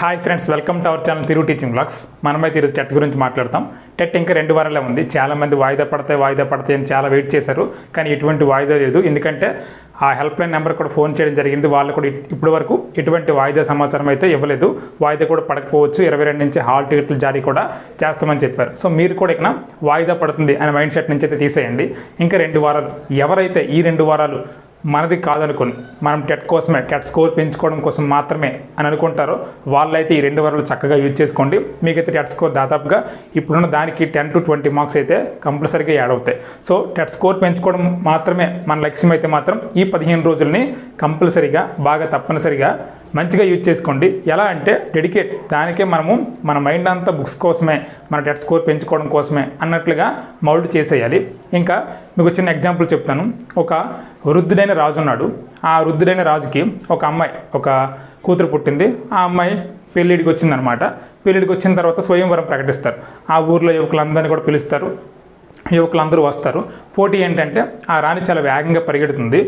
Hi friends welcome to our channel తిరుగు teaching blogs మనమైతే ఈరోజు టెట్ గురించి మాట్లాడతాం. టెట్ ఇంకా రెండు వారాలే ఉంది. చాలామంది వాయిదా పడతాయి వాయిదా పడతాయి అని చాలా వెయిట్ చేశారు. కానీ ఎటువంటి వాయిదా లేదు. ఎందుకంటే ఆ హెల్ప్ లైన్ నెంబర్ కూడా ఫోన్ చేయడం జరిగింది. వాళ్ళు కూడా ఇప్పటి వరకు ఎటువంటి వాయిదా సమాచారం అయితే ఇవ్వలేదు. వాయిదా కూడా పడకపోవచ్చు. ఇరవై రెండు నుంచి హాల్ టికెట్లు జారీ కూడా చేస్తామని చెప్పారు. సో మీరు కూడా ఇక వాయిదా పడుతుంది అనే మైండ్ సెట్ నుంచి అయితే తీసేయండి. ఇంకా రెండు వారాలు. ఎవరైతే ఈ రెండు వారాలు మనది కాదనుకుని మనం టెట్ కోసమే టెట్ స్కోర్ పెంచుకోవడం కోసం మాత్రమే అని అనుకుంటారో వాళ్ళైతే ఈ రెండు వరలు చక్కగా యూజ్ చేసుకోండి. మీకైతే టెట్ స్కోర్ దాదాపుగా ఇప్పుడున్న దానికి టెన్ టు ట్వంటీ మార్క్స్ అయితే కంపల్సరీగా యాడ్ అవుతాయి. సో టెట్ స్కోర్ పెంచుకోవడం మాత్రమే మన లక్ష్యం అయితే మాత్రం ఈ పదిహేను రోజుల్ని కంపల్సరీగా బాగా తప్పనిసరిగా మంచిగా యూజ్ చేసుకోండి. ఎలా అంటే డెడికేట్ దానికే మనము మన మైండ్ అంతా బుక్స్ కోసమే మన డెట్ స్కోర్ పెంచుకోవడం కోసమే అన్నట్లుగా మౌల్డ్ చేసేయాలి. ఇంకా మీకు చిన్న ఎగ్జాంపుల్ చెప్తాను. ఒక వృద్ధుడైన రాజు ఉన్నాడు. ఆ వృద్ధుడైన రాజుకి ఒక అమ్మాయి ఒక కూతురు పుట్టింది. ఆ అమ్మాయి పెళ్ళిడికి వచ్చిందనమాట పెళ్ళిడికి వచ్చిన తర్వాత స్వయంవరం ప్రకటిస్తారు. ఆ ఊర్లో యువకులందరినీ కూడా పిలుస్తారు. యువకులందరూ వస్తారు. పోటీ ఏంటంటే ఆ రాణి చాలా వేగంగా పరిగెడుతుంది.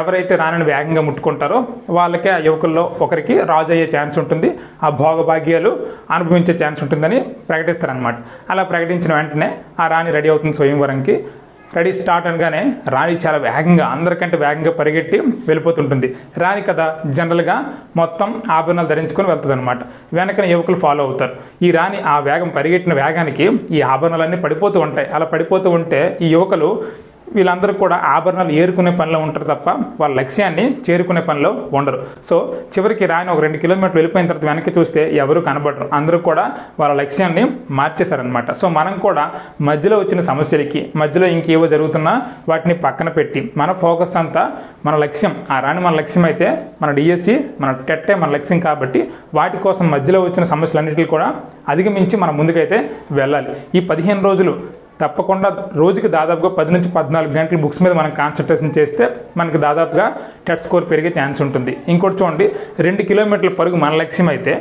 ఎవరైతే రాణిని వేగంగా ముట్టుకుంటారో వాళ్ళకే ఆ యువకుల్లో ఒకరికి రాజు అయ్యే ఛాన్స్ ఉంటుంది. ఆ భోగభాగ్యాలు అనుభవించే ఛాన్స్ ఉంటుందని ప్రకటిస్తారనమాట అలా ప్రకటించిన వెంటనే ఆ రాణి రెడీ అవుతుంది స్వయంవరంకి. రెడీ స్టార్ట్ అనగానే రాణి చాలా వేగంగా అందరికంటే వేగంగా పరిగెట్టి వెళ్ళిపోతుంటుంది. రాణి కదా జనరల్గా మొత్తం ఆభరణాలు ధరించుకొని వెళ్తుంది అనమాట వెనకన యువకులు ఫాలో అవుతారు. ఈ రాణి ఆ వేగం పరిగెట్టిన వేగానికి ఈ ఆభరణాలన్నీ పడిపోతూ ఉంటాయి. అలా పడిపోతూ ఉంటే ఈ యువకులు వీళ్ళందరూ కూడా ఆభరణాలు ఏరుకునే పనిలో ఉంటారు తప్ప వాళ్ళ లక్ష్యాన్ని చేరుకునే పనిలో ఉండరు. సో చివరికి రాని ఒక రెండు కిలోమీటర్లు వెళ్ళిపోయిన తర్వాత వెనక్కి చూస్తే ఎవరు కనబడరు. అందరూ కూడా వాళ్ళ లక్ష్యాన్ని మార్చేశారనమాట సో మనం కూడా మధ్యలో వచ్చిన సమస్యలకి మధ్యలో ఇంకేవో జరుగుతున్నా వాటిని పక్కన పెట్టి మన ఫోకస్ అంతా మన లక్ష్యం ఆ రాని మన లక్ష్యం అయితే మన డిఎస్సి మన టెట్టే మన లక్ష్యం కాబట్టి వాటి కోసం మధ్యలో వచ్చిన సమస్యలన్నింటినీ కూడా అధిగమించి మనం ముందుకైతే వెళ్ళాలి. ఈ పదిహేను రోజులు తప్పకుండా రోజుకి దాదాపుగా పది నుంచి పద్నాలుగు గంటలు బుక్స్ మీద మనం కాన్సన్ట్రేషన్ చేస్తే మనకి దాదాపుగా టెట్ స్కోర్ పెరిగే ఛాన్స్ ఉంటుంది. ఇంకోటి చూడండి రెండు కిలోమీటర్ల పరుగు మన లక్ష్యం అయితే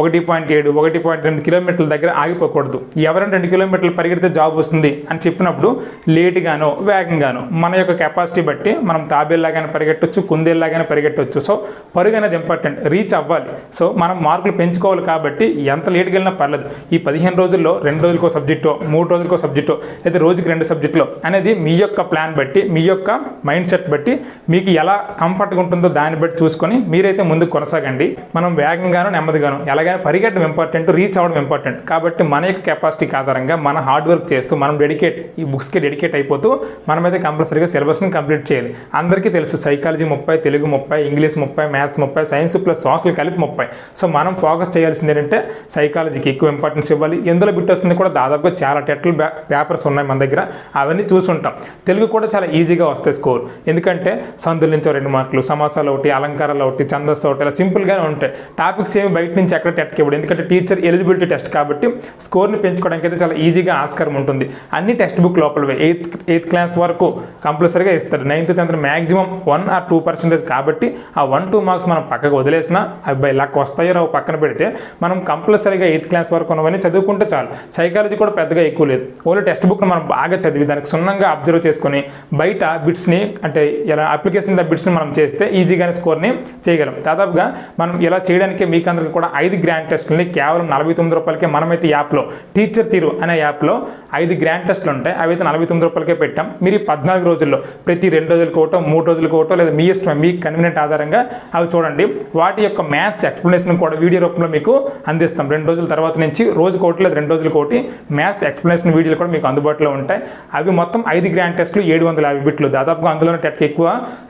ఒకటి పాయింట్ ఏడు ఒకటి పాయింట్ రెండు కిలోమీటర్ల దగ్గర ఆగిపోకూడదు. ఎవరైనా రెండు కిలోమీటర్లు పరిగెడితే జాబ్ వస్తుంది అని చెప్పినప్పుడు లేటుగానో వేగంగానో మన యొక్క కెపాసిటీ బట్టి మనం తాబేల్లాగానే పరిగెట్టొచ్చు కుందేల్లాగానే పరిగెట్టవచ్చు సో పరుగు అనేది ఇంపార్టెంట్ రీచ్ అవ్వాలి. సో మనం మార్కులు పెంచుకోవాలి కాబట్టి ఎంత లేట్కి వెళ్ళినా పర్లేదు. ఈ పదిహేను రోజుల్లో రెండు రోజులకో సబ్జెక్టో మూడు రోజులకో సబ్జెక్టో లేదా రోజుకి రెండు సబ్జెక్టులో అనేది మీ యొక్క ప్లాన్ బట్టి మీ యొక్క మైండ్ సెట్ బట్టి మీకు ఎలా కంఫర్ట్గా ఉంటుందో దాన్ని బట్టి చూసుకొని మీరైతే ముందుకు కొనసాగండి. మనం వేగంగానో నెమ్మదిగానో ఎలాగైనా పరిగెట్టడం ఇంపార్టెంట్ రీచ్ అవ్వడం ఇంపార్టెంట్ కాబట్టి మన యొక్క కెపాసిటీకి ఆధారంగా మన హార్డ్ వర్క్ చేస్తూ మనం డెడికేట్ ఈ బుక్స్కి డెడికేట్ అయిపోతూ మనమైతే కంపల్సరీగా సిలబస్ని కంప్లీట్ చేయాలి. అందరికీ తెలుసు సైకాలజీ ముప్పై తెలుగు ముప్పై ఇంగ్లీష్ ముప్పై మ్యాథ్స్ ముప్పై సైన్స్ ప్లస్ సోషల్ కలిపి ముప్పై. సో మనం ఫోకస్ చేయాల్సింది ఏంటంటే సైకాలజీకి ఎక్కువ ఇంపార్టెన్స్ ఇవ్వాలి. ఎందులో బిట్ వస్తుంది కూడా దాదాపుగా చాలా టెట్లు పేపర్స్ ఉన్నాయి మన దగ్గర. అవన్నీ చూసుంటాం తెలుగు కూడా చాలా ఈజీగా వస్తాయి స్కోర్ ఎందుకంటే సందుల నుంచి రెండు మార్కులు సమాసాలు ఒకటి అలంకారాలు ఒకటి ఛందస్సు ఒకటి ఇలా సింపుల్గానే ఉంటాయి. టాపిక్స్ ఏమి బయట నుంచి ఎక్కడ టెట్కి ఇవ్వడు. ఎందుకంటే టీచర్ ఎలిజిబిలిటీ టెస్ట్ కాబట్టి స్కోర్ని పెంచుకోవడానికి అయితే చాలా ఈజీగా ఆస్కారం ఉంటుంది. అన్ని టెక్స్ట్ బుక్ లోపలవే. ఎయిత్ ఎయిత్ క్లాస్ వరకు కంపల్సరీగా ఇస్తారు. Ninth tenth maximum one or two percentage కాబట్టి ఆ వన్ టూ మార్క్స్ మనం పక్కకు వదిలేసిన అబ్బాయి లక్ వస్తాయో రావు పక్కన పెడితే మనం కంపల్సరీగా ఎయిత్ క్లాస్ వరకు ఉన్నవన్నీ చదువుకుంటే చాలు. సైకాలజీ కూడా పెద్దగా ఎక్కువ లేదు. ఓన్లీ టెక్స్ట్ బుక్ను మనం బాగా చదివి దానికి సున్నంగా అబ్జర్వ్ చేసుకొని బయట బిట్స్ని అంటే ఇలా అప్లికేషన్ బిట్స్ని మనం చేస్తే ఈజీగానే స్కోర్ని చేయగలం. దాదాపుగా మనం ఇలా చేయడానికి మీకు అందరికీ కూడా ఐదు గ్రాండ్ టెస్టులని కేవలం నలభై తొమ్మిది రూపాయలకే మనమైతే యాప్లో టీచర్ తీరు అనే యాప్లో ఐదు గ్రాండ్ టెస్టులు ఉంటాయి. అవి అయితే నలభై తొమ్మిది రూపాయలకే పెట్టాం. మీరు ఈ పద్నాలుగు రోజుల్లో ప్రతి రెండు రోజులకు ఒకటో మూడు రోజులకు ఒకటో లేదా మీ ఇష్టం మీ కన్వీనియంట్ ఆధారంగా అవి చూడండి. వాటి యొక్క మ్యాథ్స్ ఎక్స్ప్లెనేషన్ కూడా వీడియో రూపంలో మీకు అందిస్తాం. రెండు రోజుల తర్వాత నుంచి రోజుకి ఒకటి లేదా రెండు రోజులకు ఒకటి మ్యాథ్స్ ఎక్స్ప్లెనేషన్ వీడియోలు కూడా మీకు అందుబాటులో ఉంటాయి. అవి మొత్తం ఐదు గ్రాండ్ టెస్టులు ఏడు వందల యాభై బిట్లు దాదాపుగా అందులోనే టెట్కి ఎక్కువ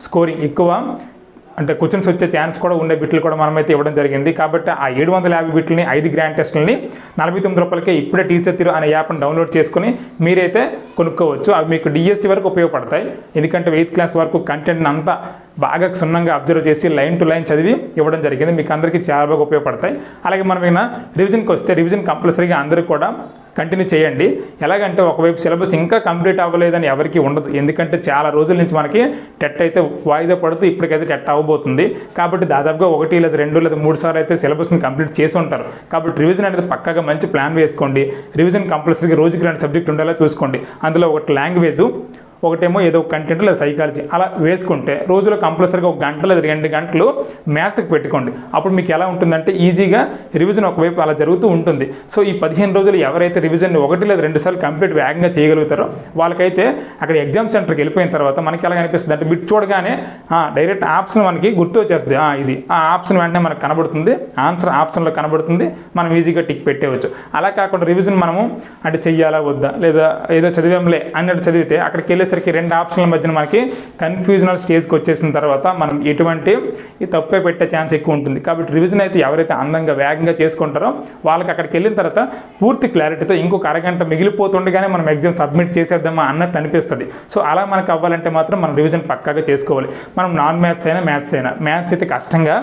స్కోరింగ్ ఎక్కువ అంటే క్వశ్చన్స్ వచ్చే ఛాన్స్ కూడా ఉండే బిట్లు కూడా మనమైతే ఇవ్వడం జరిగింది. కాబట్టి ఆ ఏడు వందల యాభై బిట్లని ఐదు గ్రాండ్ టెస్ట్లని నలభై తొమ్మిది రూపాయలకే ఇప్పుడే టీచర్ తీరు అనే యాప్ని డౌన్లోడ్ చేసుకుని మీరైతే కొనుక్కోవచ్చు. అవి మీకు డిఎస్సి వరకు ఉపయోగపడతాయి. ఎందుకంటే ఎయిత్ క్లాస్ వరకు కంటెంట్ని అంతా బాగా క్షుణ్ణంగా అబ్జర్వ్ చేసి లైన్ టు లైన్ చదివి ఇవ్వడం జరిగింది. మీకు అందరికీ చాలా బాగా ఉపయోగపడతాయి. అలాగే మనం ఏమైనా రివిజన్కి వస్తే రివిజన్ కంపల్సరీగా అందరూ కూడా కంటిన్యూ చేయండి. ఎలాగంటే ఒకవైపు సిలబస్ ఇంకా కంప్లీట్ అవ్వలేదని ఎవరికి ఉండదు. ఎందుకంటే చాలా రోజుల నుంచి మనకి టెట్ అయితే వాయిదా పడుతూ ఇప్పటికైతే టెట్ అవ్వబోతుంది. కాబట్టి దాదాపుగా ఒకటి లేదా రెండు లేదా మూడు సార్లు అయితే సిలబస్ని కంప్లీట్ చేసి ఉంటారు. కాబట్టి రివిజన్ అనేది పక్కగా మంచి ప్లాన్ వేసుకోండి. రివిజన్ కంపల్సరీగా రోజుకి రెండు సబ్జెక్ట్ ఉండేలా చూసుకోండి. అందులో ఒకటి లాంగ్వేజ్ ఒకటేమో ఏదో ఒక కంటెంట్ లేదా సైకాలజీ అలా వేసుకుంటే రోజులో కంపల్సరీగా ఒక గంట లేదా రెండు గంటలు మ్యాథ్స్కి పెట్టుకోండి. అప్పుడు మీకు ఎలా ఉంటుందంటే ఈజీగా రివిజన్ ఒకవైపు అలా జరుగుతూ ఉంటుంది. సో ఈ పదిహేను రోజులు ఎవరైతే రివిజన్ ఒకటి లేదా రెండు సార్లు కంప్లీట్ వేగంగా చేయగలుగుతారో వాళ్ళకైతే అక్కడ ఎగ్జామ్ సెంటర్కి వెళ్ళిపోయిన తర్వాత మనకి ఎలా కనిపిస్తుంది అంటే బిట్ చూడగానే డైరెక్ట్ ఆప్షన్ మనకి గుర్తు వచ్చేస్తుంది. ఇది. ఆ ఆప్షన్ వెంటనే మనకు కనబడుతుంది. ఆన్సర్ ఆప్షన్లో కనబడుతుంది. మనం ఈజీగా టిక్ పెట్టేవచ్చు అలా కాకుండా రివిజన్ మనము అంటే చెయ్యాలా వద్దా? లేదా ఏదో చదివాంలే అన్నట్టు చదివితే అక్కడికి వచ్చేసరికి రెండు ఆప్షన్ల మధ్యన మనకి కన్ఫ్యూజనల్ స్టేజ్కి వచ్చేసిన తర్వాత మనం ఎటువంటి ఈ తప్పే పెట్టే ఛాన్స్ ఎక్కువ ఉంటుంది. కాబట్టి రివిజన్ అయితే ఎవరైతే అందంగా వేగంగా చేసుకుంటారో వాళ్ళకి అక్కడికి వెళ్ళిన తర్వాత పూర్తి క్లారిటీతో ఇంకొక అరగంట మిగిలిపోతుండగానే మనం ఎగ్జామ్ సబ్మిట్ చేసేద్దామా అన్నట్టు అనిపిస్తుంది. సో అలా మనకు అవ్వాలంటే మాత్రం మనం రివిజన్ పక్కాగా చేసుకోవాలి. మనం నాన్ మ్యాథ్స్ అయినా మ్యాథ్స్ అయినా. మ్యాథ్స్ అయితే కష్టంగా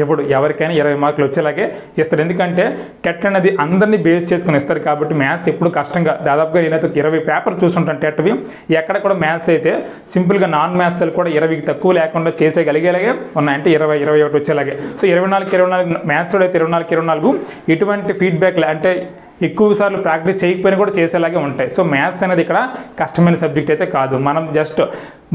ఎప్పుడు ఎవరికైనా ఇరవై మార్కులు వచ్చేలాగే ఇస్తారు. ఎందుకంటే టెట్ అనేది అందరినీ బేస్ చేసుకుని ఇస్తారు కాబట్టి మ్యాథ్స్ ఎప్పుడు కష్టంగా దాదాపుగా నేనైతే ఒక ఇరవై పేపర్ చూస్తుంటాను టెట్వి ఎక్కడ కూడా మ్యాథ్స్ అయితే సింపుల్గా నాన్ మ్యాథ్స్ కూడా ఇరవైకి తక్కువ లేకుండా చేసేయగలిగేలాగే ఉన్నాయంటే ఇరవై ఇరవై ఒకటి వచ్చేలాగే. సో ఇరవై నాలుగు ఇరవై నాలుగు మ్యాథ్స్ అయితే ఇరవై నాలుగు ఇరవై నాలుగు ఇటువంటి ఫీడ్బ్యాక్ అంటే ఎక్కువ సార్లు ప్రాక్టీస్ చేయకపోయినా కూడా చేసేలాగే ఉంటాయి. సో మ్యాథ్స్ అనేది ఇక్కడ కష్టమైన సబ్జెక్ట్ అయితే కాదు. మనం జస్ట్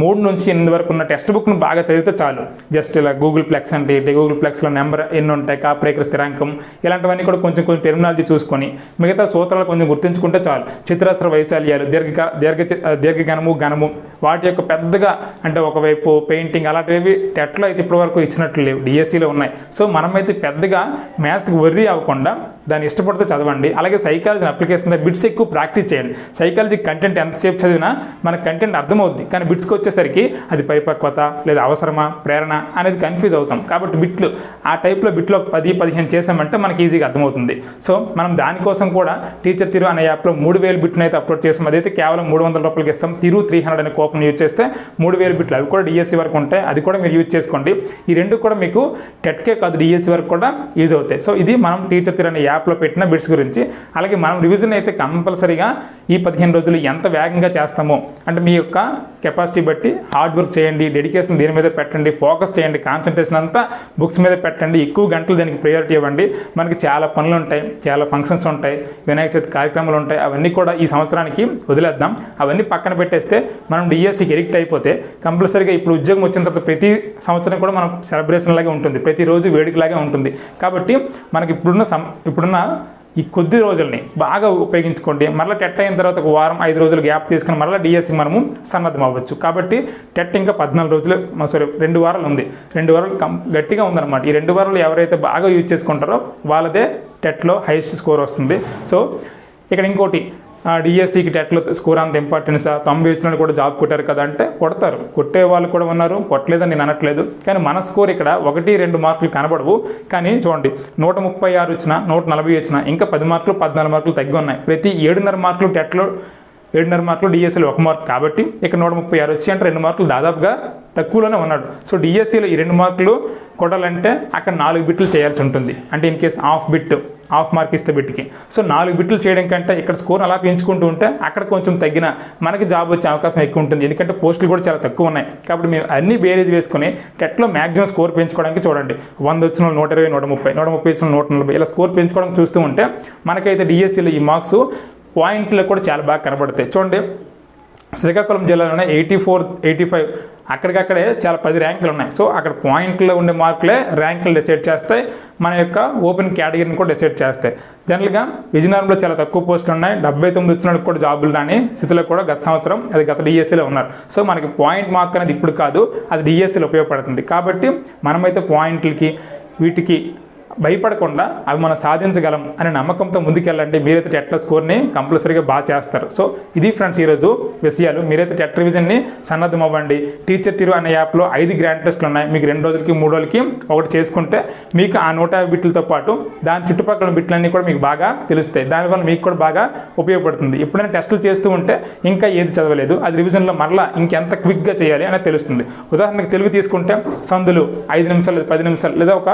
మూడు నుంచి ఎనిమిది వరకు ఉన్న టెక్స్ట్ బుక్ను బాగా చదివితే చాలు. జస్ట్ ఇలా గూగుల్ ప్లెక్స్ అంటే ఏంటి? గూగుల్ ప్లెక్స్లో నెంబర్ ఎన్ని ఉంటాయి? కాపరేకర స్థిరాంకం ఇలాంటివన్నీ కూడా కొంచెం కొంచెం టెర్మినాలజీ చూసుకొని మిగతా సూత్రాలు కొంచెం గుర్తుంచుకుంటే చాలు. చిత్రాస్త్ర వైశాల్యాలు దీర్ఘ దీర్ఘ దీర్ఘగణము ఘనము వాటి యొక్క పెద్దగా అంటే ఒకవైపు పెయింటింగ్ అలాంటివి టెట్లో అయితే ఇప్పటివరకు ఇచ్చినట్లు లేవు. డిఎస్సిలో ఉన్నాయి. సో మనమైతే పెద్దగా మ్యాథ్స్కి వర్రీ అవ్వకుండా దాన్ని ఇష్టపడితే చదవండి. అలాగే సైకాలజీ అప్లికేషన్ బిట్స్ ఎక్కువ ప్రాక్టీస్ చేయండి. సైకాలజీ కంటెంట్ ఎంతసేపు చదివినా మన కంటెంట్ అర్థమవుద్ది. కానీ బిట్స్కి వచ్చేసరికి అది పరిపక్వత లేదా అవసరమా ప్రేరణ అనేది కన్ఫ్యూజ్ అవుతాం. కాబట్టి బిట్లు ఆ టైప్లో బిట్లో పది పదిహేను చేసామంటే మనకి ఈజీగా అర్థమవుతుంది. సో మనం దానికోసం కూడా టీచర్ తిరు అనే యాప్లో మూడు వేలు బిట్లను అయితే అప్లోడ్ చేసాం. అదైతే కేవలం మూడు వందల రూపాయలకి ఇస్తాం. తిరు త్రీ హండ్రెడ్ అనే కూపన్ యూజ్ చేస్తే మూడు వేలు బిట్లు అవి కూడా డిఎస్సి వరకు ఉంటాయి. అది కూడా మీరు యూజ్ చేసుకోండి. ఈ రెండు కూడా మీకు టెట్కే కాదు డిఎస్సి వరకు కూడా యూజ్ అవుతాయి. సో ఇది మనం టీచర్ తిరు అనే యాప్లో పెట్టిన బిట్స్ గురించి. అలాగే మనం రివిజన్ అయితే కంపల్సరీగా ఈ పదిహేను రోజులు ఎంత వేగంగా చేస్తామో అంటే మీ యొక్క కెపాసిటీ బట్టి హార్డ్ వర్క్ చేయండి డెడికేషన్ దీని మీద పెట్టండి ఫోకస్ చేయండి కాన్సన్ట్రేషన్ అంతా బుక్స్ మీద పెట్టండి. ఎక్కువ గంటలు దానికి ప్రయారిటీ ఇవ్వండి. మనకి చాలా పనులు ఉంటాయి చాలా ఫంక్షన్స్ ఉంటాయి వినాయక చవితి కార్యక్రమాలు ఉంటాయి. అవన్నీ కూడా ఈ సంవత్సరానికి వదిలేద్దాం. అవన్నీ పక్కన పెట్టేస్తే మనం డిఎస్సికి ఎడిక్ట్ అయిపోతే కంపల్సరీగా ఇప్పుడు ఉద్యోగం వచ్చిన తర్వాత ప్రతి సంవత్సరం కూడా మనం సెలబ్రేషన్ లాగే ఉంటుంది. ప్రతిరోజు వేడుకలాగే ఉంటుంది. కాబట్టి మనకి ఇప్పుడున్న సం ఇప్పుడున్న ఈ కొద్ది రోజుల్ని బాగా ఉపయోగించుకోండి. మరలా టెట్ అయిన తర్వాత ఒక వారం ఐదు రోజులు గ్యాప్ తీసుకుని మరలా డిఎస్సి మనము సన్నద్ధం అవ్వచ్చు కాబట్టి టెట్ ఇంకా పద్నాలుగు రోజులు సారీ రెండు వారాలు ఉంది. రెండు వారాలు కం గట్టిగా ఉందన్నమాట. ఈ రెండు వారాలు ఎవరైతే బాగా యూజ్ చేసుకుంటారో వాళ్ళదే టెట్లో హైయెస్ట్ స్కోర్ వస్తుంది. సో ఇక్కడ ఇంకోటి డిఎస్సికి టెట్లో స్కోర్ అంత ఇంపార్టెన్సా తొంభై వచ్చిన కూడా జాబ్ కొట్టారు కదా అంటే కొడతారు. కొట్టే వాళ్ళు కూడా ఉన్నారు. కొట్టలేదని నేను అనట్లేదు. కానీ మన స్కోర్ ఇక్కడ ఒకటి రెండు మార్కులు కనబడవు. కానీ చూడండి నూట ముప్పై ఆరు వచ్చిన నూట నలభై వచ్చిన ఇంకా పది మార్కులు పద్నాలుగు మార్కులు తగ్గి ఉన్నాయి ప్రతి ఏడున్నర మార్కులు టెట్లో ఏడున్నర మార్కులు డిఎస్సీలో ఒక మార్క్ కాబట్టి ఇక్కడ నూట ముప్పై ఆరు వచ్చి అంటే రెండు మార్కులు దాదాపుగా తక్కువలోనే ఉన్నాడు. సో డిఎస్సిలో ఈ రెండు మార్కులు కొట్టాలంటే అక్కడ నాలుగు బిట్లు చేయాల్సి ఉంటుంది. అంటే in case half bit half mark ఇస్తే బిట్కి. సో నాలుగు బిట్లు చేయడం కంటే ఇక్కడ స్కోర్ అలా పెంచుకుంటూ ఉంటే అక్కడ కొంచెం తగ్గిన మనకి జాబ్ వచ్చే అవకాశం ఎక్కువ ఉంటుంది. ఎందుకంటే పోస్టులు కూడా చాలా తక్కువ ఉన్నాయి. కాబట్టి మేము అన్ని బేరేజ్ వేసుకొని టెట్లో మ్యాక్సిమం స్కోర్ పెంచుకోవడానికి చూడండి. వంద వచ్చిన వాళ్ళు నూట ఇరవై నూట ముప్పై నూట ముప్పై వచ్చిన నూట నలభై ఇలా స్కోర్ పెంచుకోవడం చూస్తూ ఉంటే మనకైతే డిఎస్సిలో ఈ మార్క్స్ పాయింట్లు కూడా చాలా బాగా కనబడతాయి. చూడండి. శ్రీకాకుళం జిల్లాలోనే ఎయిటీ ఫోర్ ఎయిటీ ఫైవ్ అక్కడికక్కడే చాలా పది ర్యాంకులు ఉన్నాయి. సో అక్కడ పాయింట్లో ఉండే మార్కులే ర్యాంకులు డిసైడ్ చేస్తాయి. మన యొక్క ఓపెన్ కేటగిరీని కూడా డిసైడ్ చేస్తాయి. జనరల్గా విజయనగరంలో చాలా తక్కువ పోస్టులు ఉన్నాయి. డెబ్బై తొమ్మిది వచ్చినట్టు కూడా జాబులు రాని స్థితిలో కూడా గత సంవత్సరం అది గత డిఎస్సీలో ఉన్నారు. సో మనకి పాయింట్ మార్క్ అనేది ఇప్పుడు కాదు. అది డిఎస్సీలో ఉపయోగపడుతుంది. కాబట్టి మనమైతే పాయింట్లకి వీటికి భయపడకుండా అవి మనం సాధించగలం అనే నమ్మకంతో ముందుకెళ్ళండి. మీరైతే టెట్ల స్కోర్ని కంపల్సరీగా బాగా చేస్తారు. సో ఇది ఫ్రెండ్స్ ఈరోజు విషయాలు. మీరైతే టెట్ రివిజన్ని సన్నద్ధం అవ్వండి టీచర్ తిరు అనే యాప్లో ఐదు గ్రాండ్ టెస్ట్లు ఉన్నాయి. మీకు రెండు రోజులకి మూడు రోజులకి ఒకటి చేసుకుంటే మీకు ఆ నూట యాభై బిట్లతో పాటు దాని చుట్టుపక్కల బిట్లన్నీ కూడా మీకు బాగా తెలుస్తాయి. దానివల్ల మీకు కూడా బాగా ఉపయోగపడుతుంది. ఎప్పుడైనా టెస్టులు చేస్తూ ఉంటే ఇంకా ఏది చదవలేదు. అది రివిజన్లో మరలా ఇంకెంత క్విక్గా చేయాలి అనేది తెలుస్తుంది. ఉదాహరణకు తెలుగు తీసుకుంటే సందులు ఐదు నిమిషాలు పది నిమిషాలు లేదా ఒక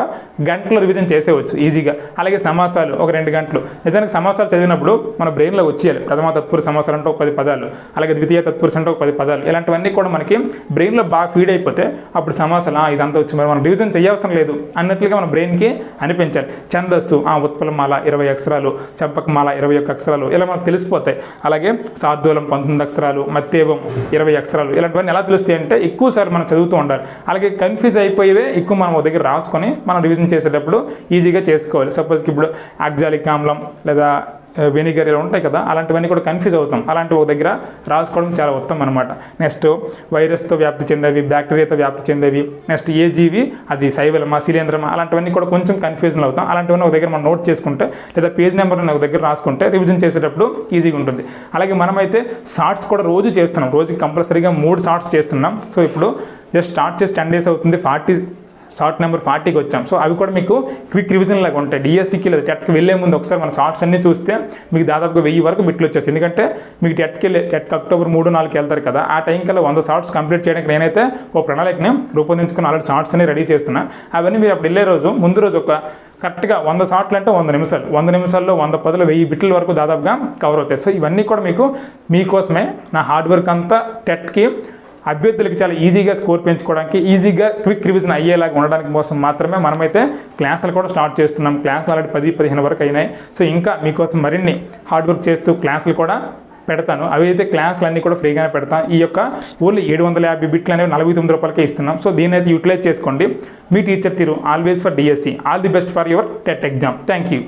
గంటలో రివిజన్ చేసేవచ్చు ఈజీగా అలాగే సమాసాలు ఒక రెండు గంటలు. నిజానికి సమాసాలు చదివినప్పుడు మన బ్రెయిన్లో వచ్చేయాలి. ప్రథమ తత్పురు సమాసాలు అంటే ఒక పది పదాలు. అలాగే ద్వితీయ తత్పురుష అంటే ఒక పది పదాలు. ఇలాంటివన్నీ కూడా మనకి బ్రెయిన్లో బాగా ఫీడ్ అయిపోతే అప్పుడు సమాసాలు ఇదంతా వచ్చి మరి మనం రివిజన్ చేయవసరం లేదు అన్నట్లుగా మన బ్రెయిన్కి అనిపించాలి. ఛందస్సు ఆ ఉత్పలమాల ఇరవై అక్షరాలు చంపకమాల ఇరవై ఒక్క అక్షరాలు ఇలా మనకు తెలిసిపోతాయి. అలాగే సార్దూలం పంతొమ్మిది అక్షరాలు మత్తేవం ఇరవై అక్షరాలు ఇలాంటివన్నీ ఎలా తెలుస్తాయి అంటే ఎక్కువసార్లు మనం చదువుతూ ఉండాలి. అలాగే కన్ఫ్యూజ్ అయిపోయేవే ఎక్కువ మనం దగ్గర రాసుకొని మనం రివిజన్ చేసేటప్పుడు ఈజీగా చేసుకోవాలి. సపోజ్కి ఇప్పుడు ఆక్జాలిక్ ఆమ్లం లేదా వెనిగర్ ఇలా ఉంటాయి కదా అలాంటివన్నీ కూడా కన్ఫ్యూజ్ అవుతాం. అలాంటి ఒక దగ్గర రాసుకోవడం చాలా ఉత్తమం అనమాట నెక్స్ట్ వైరస్తో వ్యాప్తి చెందేవి బ్యాక్టీరియాతో వ్యాప్తి చెందేవి నెక్స్ట్ ఏ జీవి అది శైవలమా శిలేంద్రమా అలాంటివన్నీ కూడా కొంచెం కన్ఫ్యూజన్ అవుతాం. అలాంటివన్నీ ఒక దగ్గర మనం నోట్ చేసుకుంటే లేదా పేజ్ నెంబర్ ఒక దగ్గర రాసుకుంటే రివిజన్ చేసేటప్పుడు ఈజీగా ఉంటుంది. అలాగే మనమైతే షార్ట్స్ కూడా రోజు చేస్తున్నాం. రోజుకి కంపల్సరీగా మూడు షార్ట్స్ చేస్తున్నాం. సో ఇప్పుడు జస్ట్ స్టార్ట్ చేసి టెన్ డేస్ అవుతుంది. ఫార్టీ షార్ట్ నెంబర్ ఫార్టీకి వచ్చాం. సో అవి కూడా మీకు క్విక్ రివిజన్ లాగా ఉంటాయి. డిఎస్సికి లేదా. టెట్కి వెళ్ళే ముందు ఒకసారి మన షార్ట్స్ అన్నీ చూస్తే మీకు దాదాపుగా వెయ్యి వరకు బిట్లు వచ్చేసి ఎందుకంటే మీకు టెట్కి వెళ్ళే టెట్కి అక్టోబర్ మూడు నాలుగు వెళ్తారు కదా ఆ టైం కల్లా వంద షార్ట్స్ కంప్లీట్ చేయడానికి నేనైతే ఓ ప్రణాళికని రూపొందించుకుని ఆల్రెడీ షార్ట్స్ అన్ని రెడీ చేస్తున్నా. అవన్నీ మీరు అప్పుడు వెళ్ళే రోజు ముందు రోజు ఒక కరెక్ట్గా వంద షార్ట్లు అంటే వంద నిమిషాలు. వంద నిమిషాల్లో వంద పదులు వెయ్యి బిట్ల వరకు దాదాపుగా కవర్ అవుతాయి. సో ఇవన్నీ కూడా మీకు మీకోసమే నా హార్డ్ వర్క్ అంతా టెట్కి అభ్యర్థులకు చాలా ఈజీగా స్కోర్ పెంచుకోవడానికి ఈజీగా క్విక్ రివిజన్ అయ్యేలాగా ఉండడానికి కోసం మాత్రమే మనమైతే క్లాసులు కూడా స్టార్ట్ చేస్తున్నాం. క్లాసులు ఆల్రెడీ పది పదిహేను వరకు అయినాయి. సో ఇంకా మీకోసం మరిన్ని హార్డ్ వర్క్ చేస్తూ క్లాసులు కూడా పెడతాను. అవి అయితే క్లాసులు అన్నీ కూడా ఫ్రీగానే పెడతాను ఈ యొక్క ఓన్లీ ఏడు వందల యాభై బిట్లు అనేవి నలభై తొమ్మిది రూపాయలకే ఇస్తున్నాం. సో దీన్ని అయితే యూటిలైజ్ చేసుకోండి. మీ teacher Tiru always for DSC. All the best for your TET exam. Thank you.